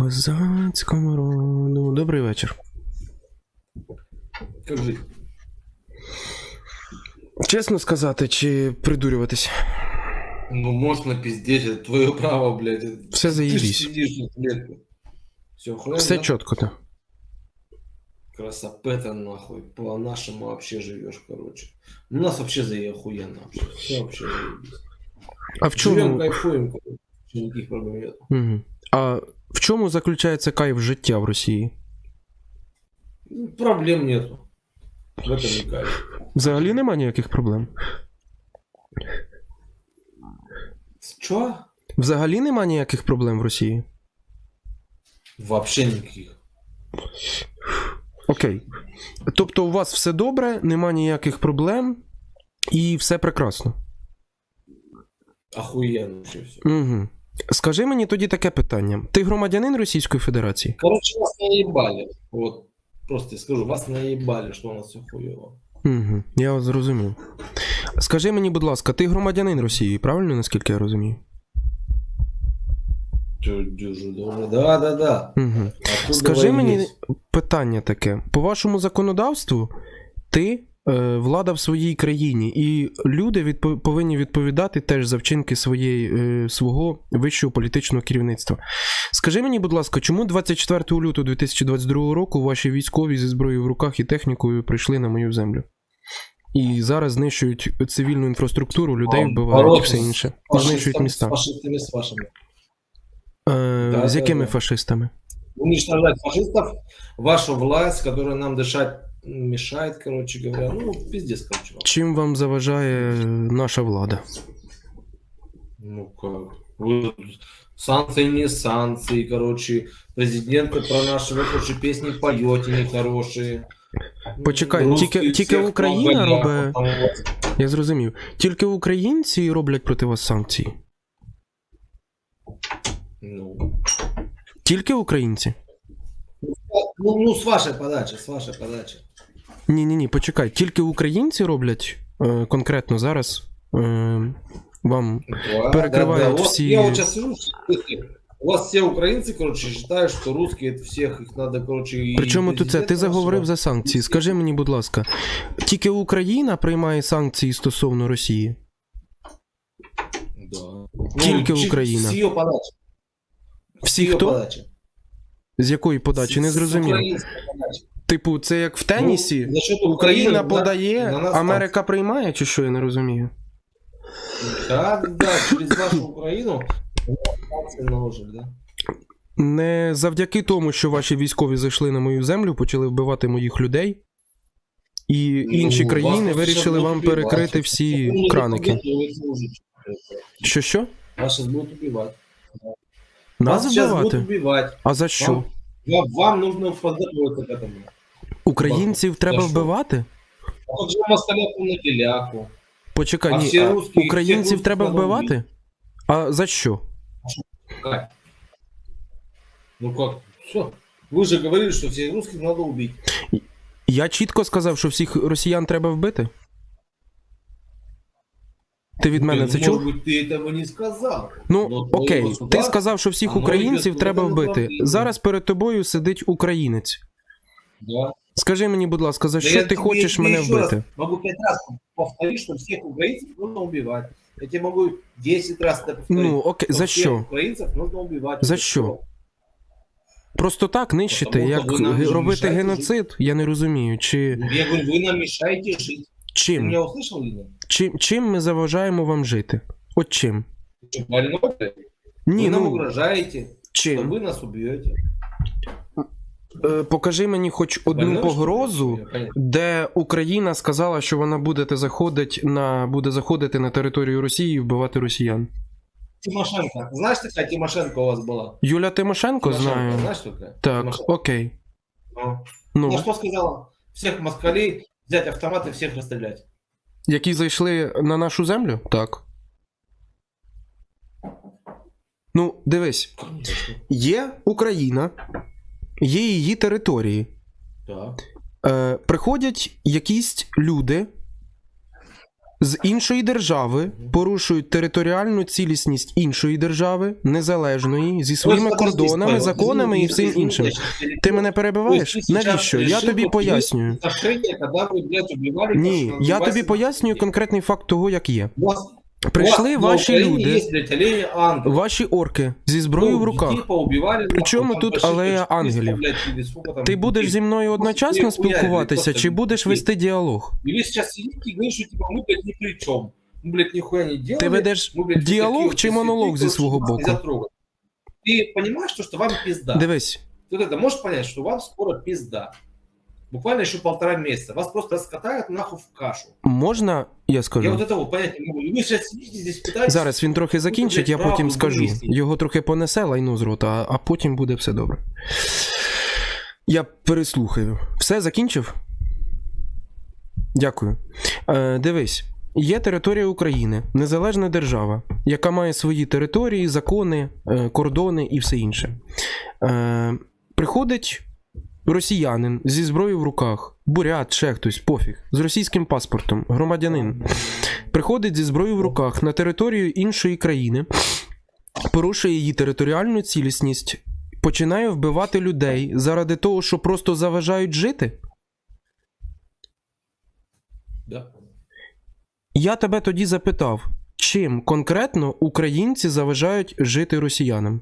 козацькому роду. Добрий вечір. Как жить? Чесно сказати, чи придурюватись? Ну, можно пиздеть, это твое право, блядь. Это- Все Ты ж заебись. сидишь на клетке. Все, хуя, Все да? чітко то. Красопета нахуй. По-нашему вообще живешь, короче. У нас вообще за охуенно вообще. Все вообще заебись. А в Живем, чому. кайфуем, короче. Никаких проблем нет. Мгм. А в чому заключається кайф життя в Росії? Проблем нету. В этом не кайф. Взагалі нема ніяких проблем. Чё? Взагалі нема ніяких проблем в Росії. Вообще никаких. Окей. Тобто у вас все добре, нема ніяких проблем, і все прекрасно. Охуенно вообще все. Угу. Скажи мені тоді таке питання: ти громадянин Російської Федерації? Короче, вас наебали. Вот. Просто скажу, вас наебали, что у нас все хуево. Угу. Я от зрозумів. Скажи мені, будь ласка, ти громадянин Росії, правильно, наскільки я розумію? Дюжу, добре. Да, да, да. Угу. Скажи мені питання таке: по вашому законодавству, ти влада в своїй країні, і люди відпо- повинні відповідати теж за вчинки своєї, е, свого вищого політичного керівництва. Скажи мені, будь ласка, чому 24 лютого 2022 року ваші військові зі зброєю в руках і технікою прийшли на мою землю? І зараз знищують цивільну інфраструктуру, людей вбивають і все інше. Знищують міста. Фашистами, с вашими. Е, Да, з да, якими да. фашистами? Уничтожать фашистов, вашу власть, которая нам дышать мешает, короче говоря. Ну, пиздец, короче. вам. Чим вам заважає наша влада? Ну как? Вы санкции не санкции, короче. Президенты про наши, вы, короче, песни поете нехорошие. Почекай, Русские тільки- тільки всех Україна поголяют, робить- там вот. Я зрозумів. Тільки українці роблять проти вас санкції. Ну, Тільки українці. ну, ну, с вашей подачи, с вашей подачи. Ні, ні, ні, почекай. Тільки українці роблять е, конкретно зараз е, вам. Да, Перекрывают Вот все- Я вот сейчас сижу, слушайте, у вас все украинцы, короче, считают, что русские это всех их надо, короче, и Причому тут це? Ти президента заговорив нашего. за санкції. Скажи мені, будь ласка, тільки Україна приймає санкції стосовно Росії? Да. Тільки чи- Україна. С ее подачи. Всі С её хто? подачи. З якої подачі? Не С- с зрозумів. украинской подачи. Типу, це як в тенісі? Ну, за счет Україна Украины подає, на- на нас Америка приймає, чи що я не розумію? Да, да, через вашу Украину санкции наложили, да. Не завдяки тому, що ваші військові зайшли на мою землю, почали вбивати моїх людей, і інші Ну, країни вас вирішили сейчас вам будут убивать. перекрити всі Ну, не краники. победили, вы служите. Що що? Вас сейчас будут убивать. Нас Вас сейчас будут вбивати? убивать. А за що? Вам, вам, вам нужно подготовиться к этому. Українців треба За що? вбивати? А как же москаляку на теляку? Почекай, А ні, всі а русські- всіх українців русських треба треба вбивати? А за що? Как? Ну как? Что? Вы же говорили, что всех русских надо убить. Я чітко сказав, що всіх росіян треба вбити. Ти від мене Блин, це может чув? быть, ты этого не сказал. Ну, Но твое окей, ти государство, сказав, що всіх оно українців йде треба в тому вбити. направленні. Зараз перед тобою сидить українець. Да. Скажи мені, будь ласка, за Да що я ти тебе- хочеш я мене еще раз вбити? Могу пять раз повторить, что всех украинцев нужно убивать. Я тебе могу 10 раз это повторить. Ну, окей, что за всех що? украинцев нужно убивать. За Это що? всё. Просто так нищити, Тому що як ви нам г- дуже робити мішаєте геноцид, я не розумію. Чи Ну, Я говорю, вы нам мешаете жить. Ты чим? меня услышал или нет? Чим, чим ми заважаємо вам жити? От чим? Ты что, больной? блядь? Ні, вы нам ну угрожаете, что чим? вы нас убьете. Е, Покажи мені хоч одну погрозу, де Україна сказала, що вона буде заходити на буде заходити на територію Росії і вбивати росіян. Тимошенко. Знаешь, такая Тимошенко у вас была? Юля Тимошенко Тимошенко, знаю. Знаешь такая? Так, Тимошенко. окей. Ну. Ну, Она что сказала? Всех москалей взять автомат и всех расстрелять. які зайшли на нашу землю? Так. Ну, дивись, є Україна, є її території. Так. Е, приходять якісь люди з іншої держави порушують територіальну цілісність іншої держави, незалежної, зі своїми Ось, подожди, кордонами, Слава, законами і извини, всім извини, іншим. я щас перебью. Ти мене То перебиваєш? есть ты сейчас Навіщо? Я решил, тобі вот пояснюю. есть отношения, когда вы, блядь, убивали... Ні, то, что я называется, тобі пояснюю конкретний факт того, як є. У вас- Прийшли у вас на ваші Украине люди, Есть, блядь, олени ангелы. ваші орки зі зброєю в руках. Детей поубивали, Причому нахуй, тут там почти алея 400, ангелів? блядь, или сколько там Ти будеш детей. зі мною одночасно Просто хуярили, спілкуватися, просто чи будеш дітей. вести діалог? И вы сейчас сидите и говорите, что типа, мы, блядь, ни при чем. Мы, блядь, нихуя не делали. Ти ведеш мы, блядь, вот діалог такие вот чи все монолог сидите, зі короче, свого вас боку? нельзя трогать. Ты понимаешь, то, что вам пизда? Дивись, Ты вот это можешь понять, что вам скоро пизда? Буквально еще полтора месяца. Вас просто раскатают нахуй в кашу. можна, я Я скажу. вот этого понять не могу. И Вы сейчас сидите здесь пытаетесь... Зараз він трохи закінчить, я правду потім скажу. вивести. Його трохи понесе лайно з рота, а- а потім буде все добре. Я переслухаю. Все закінчив? Дякую. Е, дивись, є територія України, незалежна держава, яка має свої території, закони, е, кордони і все інше. Е, приходить росіянин зі зброєю в руках, бурят, ще хтось, пофіг, з російським паспортом, громадянин приходить зі зброєю в руках на територію іншої країни, порушує її територіальну цілісність, починає вбивати людей заради того, що просто заважають жити. Да. Я тебе тоді запитав, чим конкретно українці заважають жити росіянам?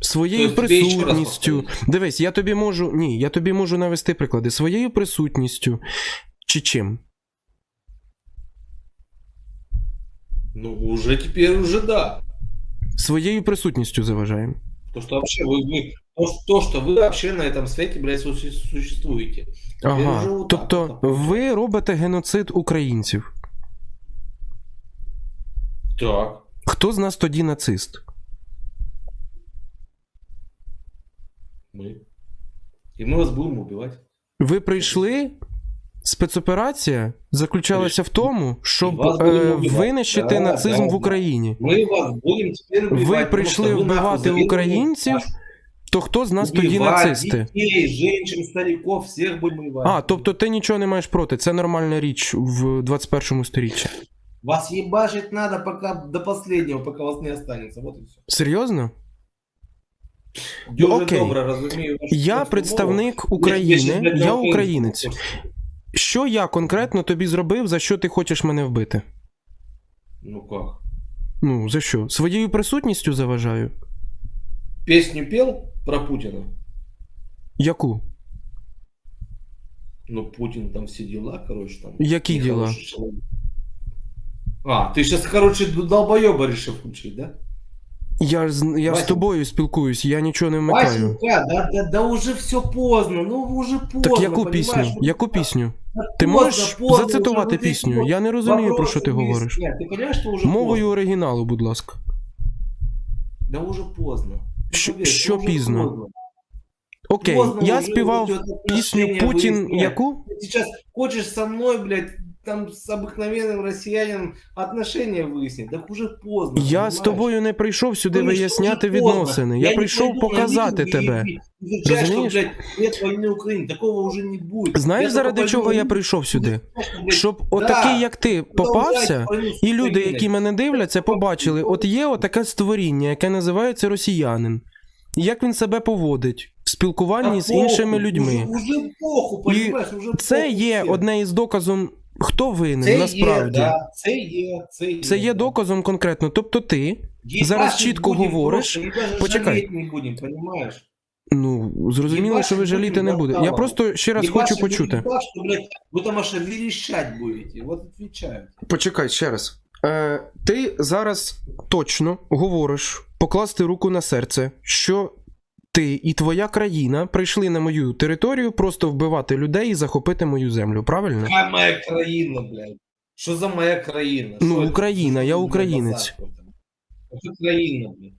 Своєю Тобто тебе ще раз присутністю. повторюсь. Дивись, я тобі можу. Ні, я тобі можу навести приклади. Своєю присутністю чи чим? Ну, уже теперь уже да. Своєю присутністю заважаємо. То, что вообще вы, вы то, что- то, что вы вообще на этом свете, блядь, суще- существуете. Теперь уже Ага. вот так Тобто вот. ви робите геноцид українців. Так. Хто з нас тоді нацист? Мы. И мы вас будем убивать. Ви прийшли. Спецоперація заключалася в тому, щоб Вас е, будемо вбивати. винищити Да, нацизм да, в да. Україні. Мы вас будем теперь убивать. Ви потому прийшли что вы, нахуй, вбивати заведомо українців, вас то хто з нас тоді убивать нацисти? Детей, женщин, стариков, всех будем убивать. А, тобто ти нічого не маєш проти. Це нормальна річ в 21 сторіччі. Вас ебашить надо пока до последнего, пока вас не останется. Вот и все. Серйозно? Дуже окей. добре розумію Я представник. України, Я українець. Що я конкретно тобі зробив, за що ти хочеш мене вбити? Ну как? Ну, за що? Своєю присутністю заважаю? Песню пел про Путина? Яку? Ну, Путин там все дела, короче, там. Які человек. А, ты сейчас, короче, долбоеба решил включить, да? Я, ж з- я ж з Вася. тобою спілкуюсь, я нічого не вмикаю. Васенька, да, да, да уже все поздно, ну уже поздно, Так яку понимаешь? пісню? Ну, Яку пісню? да Ти поздно, можеш поздно, зацитувати уже вот эти пісню? вот Я не розумію, про що ти вопросы говориш. выяснять. Ты понимаешь, что уже Мовою поздно? оригіналу, будь ласка. Да уже поздно. Ну, Що- поверь, що уже пізно? поздно. Окей, Поздно я уже співав идет пісню отношения Путін. выяснять. Яку? Ты сейчас хочешь со мной, блядь, там с обыкновенным россиянином отношения выяснить, так уже поздно. Я понимаешь? з тобою не прийшов сюди Ну, и что виясняти уже поздно? відносини. Я не прийшов пойду на показати митинги тебе. и изучать, что, Розумієш? блядь, нет войны в Украине. Такого уже не будет. Знаєш, Я заради только чого пойду я на прийшов митинги, сюди? просто, блядь, Щоб да, отакий, як ти, попався, продолжать войну с і люди, Украиной. які мене дивляться, побачили, от є отаке створіння, яке називається росіянин. І Як він себе поводить в спілкуванні Та з іншими похуй, людьми. Уже, уже похуй, понимаєш, уже Це похуй є всім. одне із доказом, хто винен Це насправді. Є, да, це є, це є. Це є доказом конкретно. Тобто ти, Ебашить зараз чітко будем говориш. просто, Почекай. не будем, ну, зрозуміло, Єбаш, що ви жаліти не буде. Я просто ще раз Ебашить хочу почути. там аж будете. Вот отвечаю. Почекай ще раз. Е, ти зараз точно говориш покласти руку на серце, що ти і твоя країна прийшли на мою територію просто вбивати людей і захопити мою землю, правильно? Какая моя країна, блядь? Що за моя країна? Ну, Що? Україна, Що я українець. Що країна, блядь?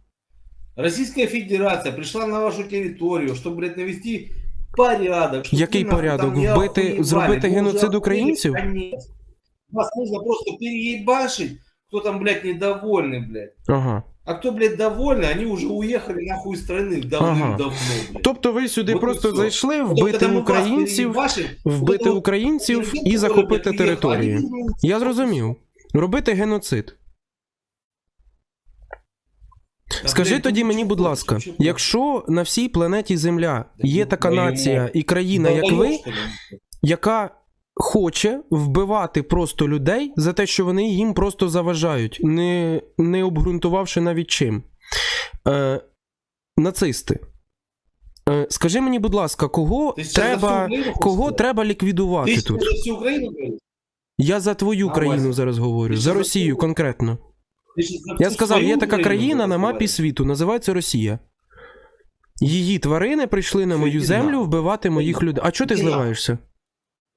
Российская Федерация пришла на вашу територію, щоб, блядь, навести порядок. щоб Який ви, нахуй, порядок? там не Вбити- охуєвали, зробити бо геноцид українців? конець. Вас нужно просто переебашить, кто там, блядь, недовольный, блядь. Ага. А кто, блядь, довольны, они уже уехали нахуй из страны давным-давно, блядь. Тобто ви сюди От і просто все. зайшли Вот вбити когда мы вас українців, переебашим, вбити вот это українців вот і захопити блядь, територію. приехали, они Я зрозумів. Робити геноцид. Та, Скажи блядь, тоді ну, мені, що будь хочеш, ласка, що хочеш. якщо на всій планеті Земля є така твою нація мать. і країна, як ви, Долбоёб, что ли? яка хоче вбивати просто людей за те, що вони їм просто заважають, не, не обґрунтувавши навіть чим. Е, нацисти. Е, скажи мені, будь ласка, кого Ти треба, кого треба ліквідувати Ти тут? всю Україну? Я за твою А, країну зараз говорю, ти за що за Росію конкретно. Ти Я сказав, є така країна на мапі світу, називається Росія. Її тварини прийшли на мою землю вбивати моїх людей. А чого ти зливаєшся?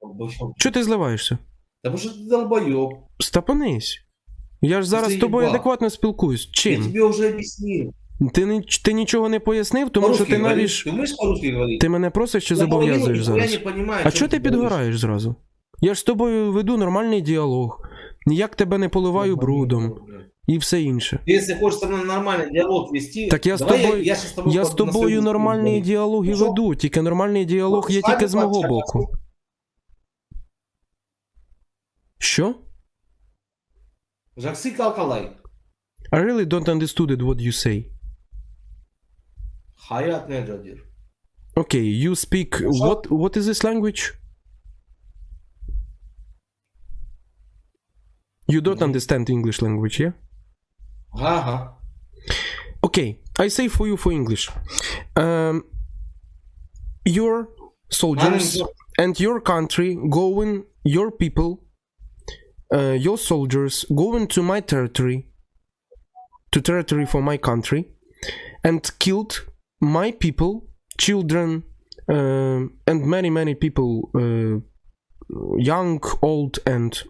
Долбоёб. Чого ти зливаєшся? Потому что ты долбоёб. Стапанись. Я ж зараз з тобою заїбав. адекватно спілкуюсь. Я Чим? тебе уже объяснил. Ти, ні- ти нічого не пояснив, тому що По-русски ти говоришь? навіть. Ты умеешь по-русски говорить? Ти мене просиш чи Я половину зобов'язуєш нихуя зараз. не понимаю, А о чем чого ти говоришь. підгораєш зразу? Я ж з тобою веду нормальний діалог. Ніяк тебе не поливаю брудом і все інше. Ты, Если хочешь со мной нормальный диалог вести, Так я з давай тобою- я, щас с тобой Я по- з на тобою своем нормальні говорю. діалоги Ну, що? веду, тільки нормальний діалог є Ну, тільки з мого пообщайся. боку. Що? Жакси Калкалай. I really don't understood what you say. Хаят Неджадир. Okay, you speak Ну, що? what what is this language? You don't Мгм. understand English language, yeah? Ага. Okay, I say for you for English. Um, your soldiers and your country going, your people, uh, your soldiers going to my territory, to territory for my country, and killed my people, children, um and many many people, uh, young, old, and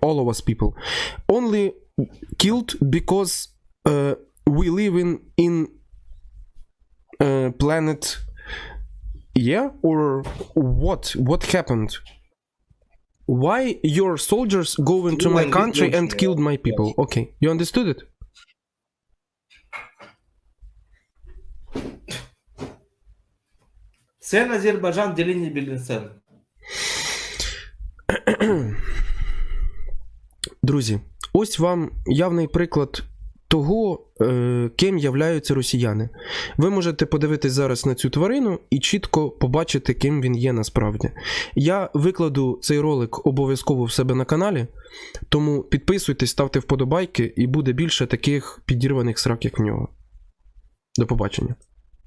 all of us people, only killed because uh, we live in in uh, planet yeah or what what happened why your soldiers go into Ну, my country and killed my people okay you understood it Сен Азербайджан деление Беленсен. Друзі, ось вам явний приклад того, е, ким являються росіяни. Ви можете подивитись зараз на цю тварину і чітко побачити, ким він є насправді. Я викладу цей ролик обов'язково в себе на каналі, тому підписуйтесь, ставте вподобайки, і буде більше таких підірваних срак, як в нього. До побачення.